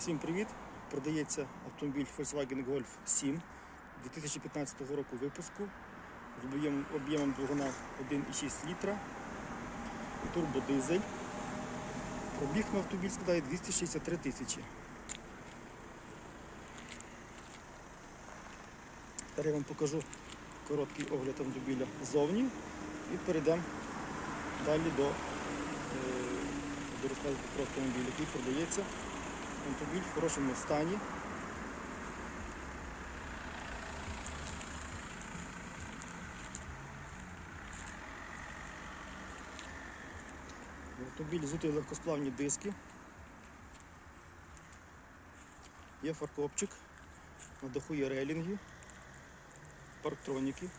Всім привіт! Продається автомобіль Volkswagen Golf 7 2015 року випуску з об'ємом, двигуна 1,6 літра, турбодизель. Пробіг на автомобіль складає 263 тисячі. Тепер я вам покажу короткий огляд автомобіля ззовні і перейдемо далі до, е, до розказу про автомобіль, який продається. Автомобіль в хорошому стані. В автомобілі зуті легкосплавні диски. Є фаркопчик, на даху є рейлінги, парктроніки.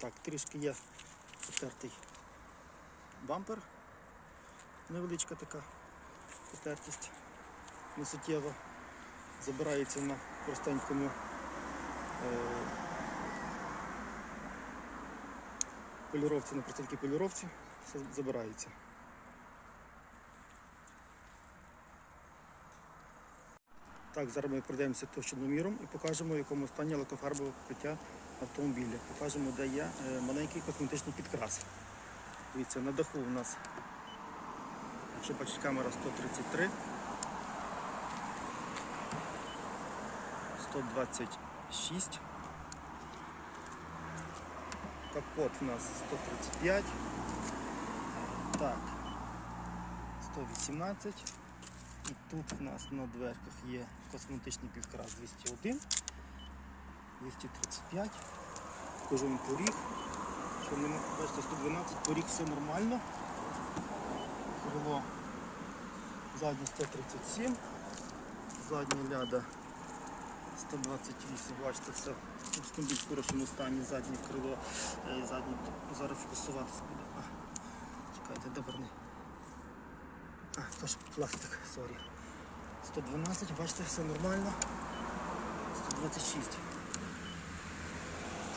Так, трішки є потертий бампер. Невеличка така потертість несуттєва. Забирається на простенькому е, поліровці, на простенькій поліровці. Все забирається. Так, зараз ми пройдемося товщиноміром і покажемо, в якому стані лакофарбове покриття автомобіля. Покажемо, де є е, маленький косметичний підкрас. Дивіться, на даху у нас, якщо бачить камера 133, 126, капот у нас 135, так, 118. І тут у нас на дверках є косметичний підкрас 201, 235. Покажу вам поріг. Що нема, бачите, 112, поріг все нормально. Крило заднє 137, задня ляда 128, бачите, все автомобіль в хорошому стані, заднє крило, е, заднє, зараз фокусуватися буде. А, чекайте, добре. А, то ж пластик, сорі. 112, бачите, все нормально. 126.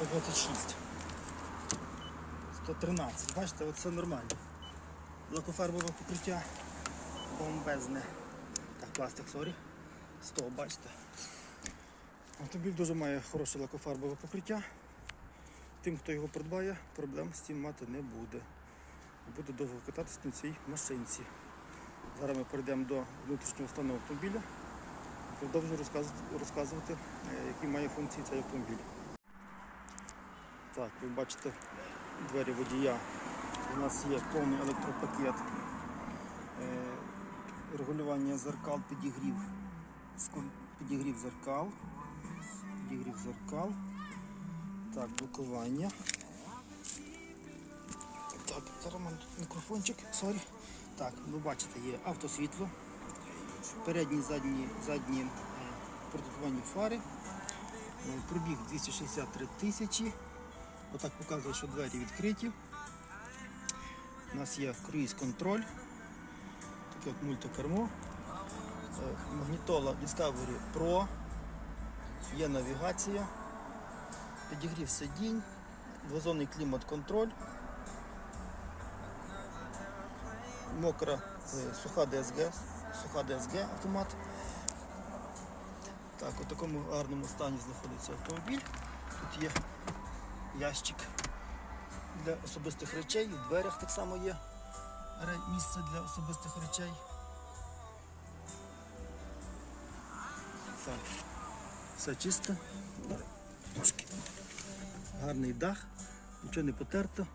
126. 113. Бачите, все нормально. Лакофарбове покриття бомбезне. Так, пластик, сорі. 100, бачите. Автомобіль дуже має хороше лакофарбове покриття. Тим, хто його придбає, проблем з цим мати не буде. Буде довго кататися на цій машинці. Зараз ми перейдемо до внутрішнього стану автомобіля. Продовжую розказувати, розказувати, е, які має функції цей автомобіль. Так, ви бачите двері водія. У нас є повний електропакет, е, регулювання зеркал, підігрів, підігрів зеркал, підігрів зеркал, так, блокування. Так, зараз мікрофончик, сорі. Так, ви бачите, є автосвітло, передні, задні, задні е, фари, Е, пробіг 263 тисячі. Отак показує, що двері відкриті. У нас є круїз-контроль, таке от мультикермо, Е, магнітола Discovery Pro, є навігація, підігрів сидінь, двозонний клімат-контроль. мокра е, суха ДСГ, суха ДСГ автомат. Так, у такому гарному стані знаходиться автомобіль. Тут є ящик для особистих речей, в дверях так само є місце для особистих речей. Так, все чисто. Трошки. Гарний дах, нічого не потерто.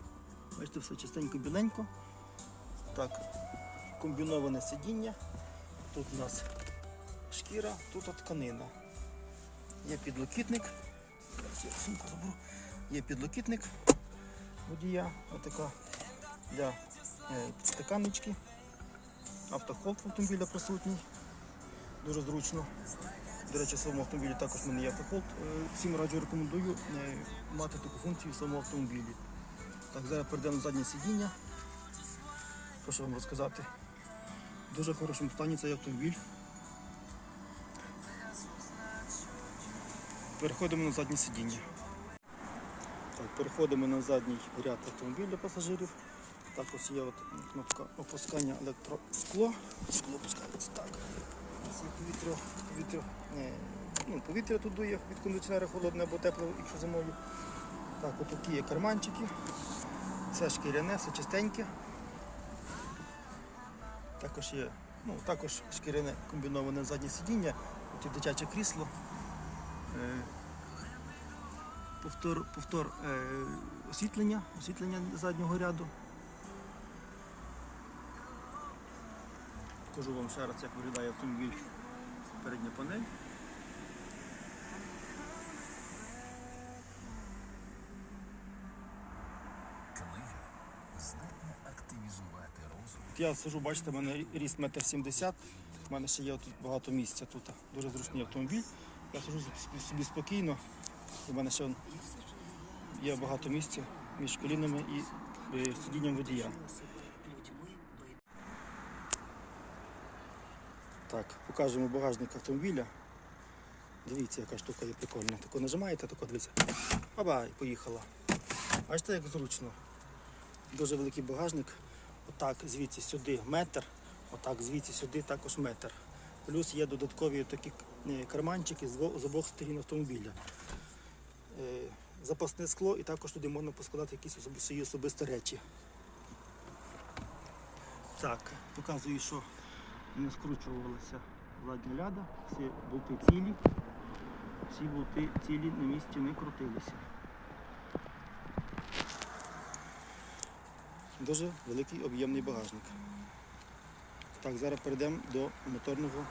Бачите, все чистенько біленько. Так, комбіноване сидіння. Тут у нас шкіра, тут тканина. Є підлокітник. Зараз я сумку заберу. Є підлокітник водія, отака для е, підстаканнички. Автохолд в автомобіля присутній. Дуже зручно. До речі, в своєму автомобілі також в мене є автохолд. Е, Всім раджу рекомендую е, мати таку функцію в своєму автомобілі. Так, зараз перейдемо на заднє сидіння. Ще вам розказати? В дуже хорошому стані цей автомобіль. Переходимо на заднє сидіння. Переходимо на задній ряд автомобіля пасажирів. Також є от кнопка опускання електроскло. Скло опускається так. Повітря, повітря, е, ну, повітря тут дує від кондиціонера холодне або тепле, якщо зимою. Так, такі є карманчики. Все шкіряне, все чистеньке. Також є ну, також шкіряне комбіноване заднє сидіння, Тут дитяче крісло. Повтор, повтор е, освітлення, освітлення заднього ряду. Покажу вам ще раз, як виглядає автомобіль передня панель. Книга здатна активізувати розум. Я сижу, бачите, в мене ріст 1,70 м. У мене ще є тут багато місця тут. Дуже зручний автомобіль. Я сижу собі спокійно. У мене ще є багато місця між колінами і е, сидінням водія. Так, покажемо багажник автомобіля. Дивіться, яка штука є прикольна. Тако нажимаєте, тако дивіться. Баба, і поїхала. Бачите, як зручно. Дуже великий багажник. Отак звідси сюди метр, отак звідси сюди також метр. Плюс є додаткові такі е, карманчики з обох сторін автомобіля. Е, Запасне скло і також туди можна поскладати якісь свої особисті речі. Так, показую, що не скручувалася задня ляда, всі болти цілі, всі болти цілі на місці не крутилися. Дуже великий об'ємний багажник. Так, зараз перейдемо до моторного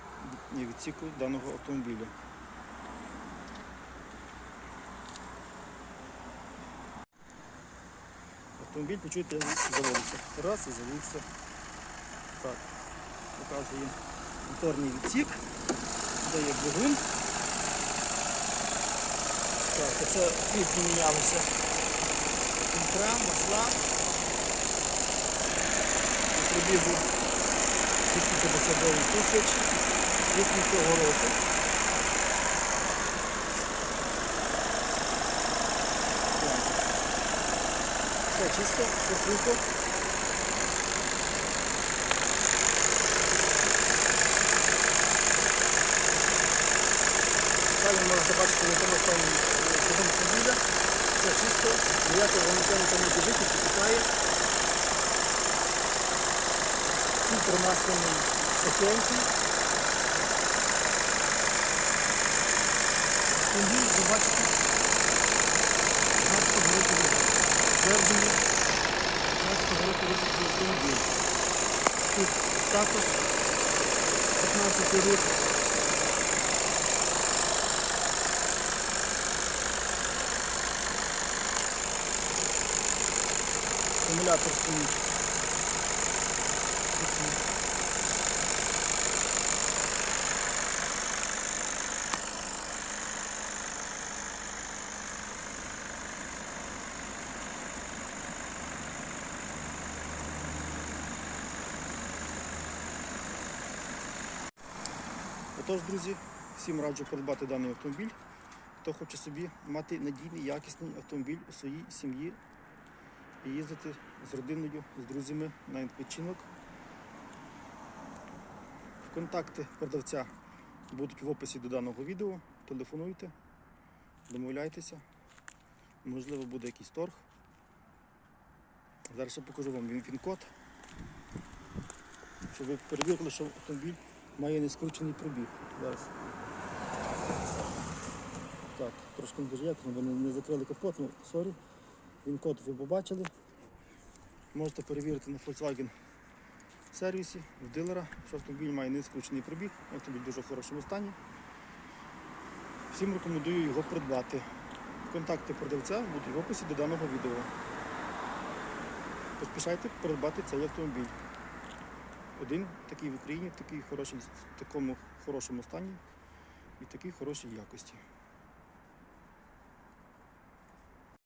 відсіку даного автомобіля. Автомобіль, почуєте, заводиться. Раз і завівся. Так, показує моторний відсік, де є двигун. Так, це фільтри мінялися. Фільтра, масла. Пробігу 259 тисяч цього року. Чисто, сухо. Далі можете бачити на тому стані сидом автомобіля. Все чисто, ніякого механіка не біжить, не потікає. Фільтр масляний сухенький. Автомобіль, ви бачите, 15 років твердження, 15 років випуску автомобіль. Тут також 15 рік. Симулятор стоїть. Отож, друзі, всім раджу придбати даний автомобіль. Хто хоче собі мати надійний, якісний автомобіль у своїй сім'ї і їздити з родиною, з друзями на відпочинок. Контакти продавця будуть в описі до даного відео. Телефонуйте, домовляйтеся. Можливо, буде якийсь торг. Зараз ще покажу вам він- він-код, щоб ви перевірили, що автомобіль має нескручений пробіг. Зараз. Так, трошки не дуже якісно, бо не, не закрили капот, ну сорі. Він код ви побачили. Можете перевірити на Volkswagen сервісі в дилера, що автомобіль має нескручений пробіг, автомобіль в дуже хорошому стані. Всім рекомендую його придбати. Контакти продавця будуть в описі до даного відео. Поспішайте придбати цей автомобіль. Один такий в Україні, такий хороший, в такому хорошому стані і такій хорошій якості.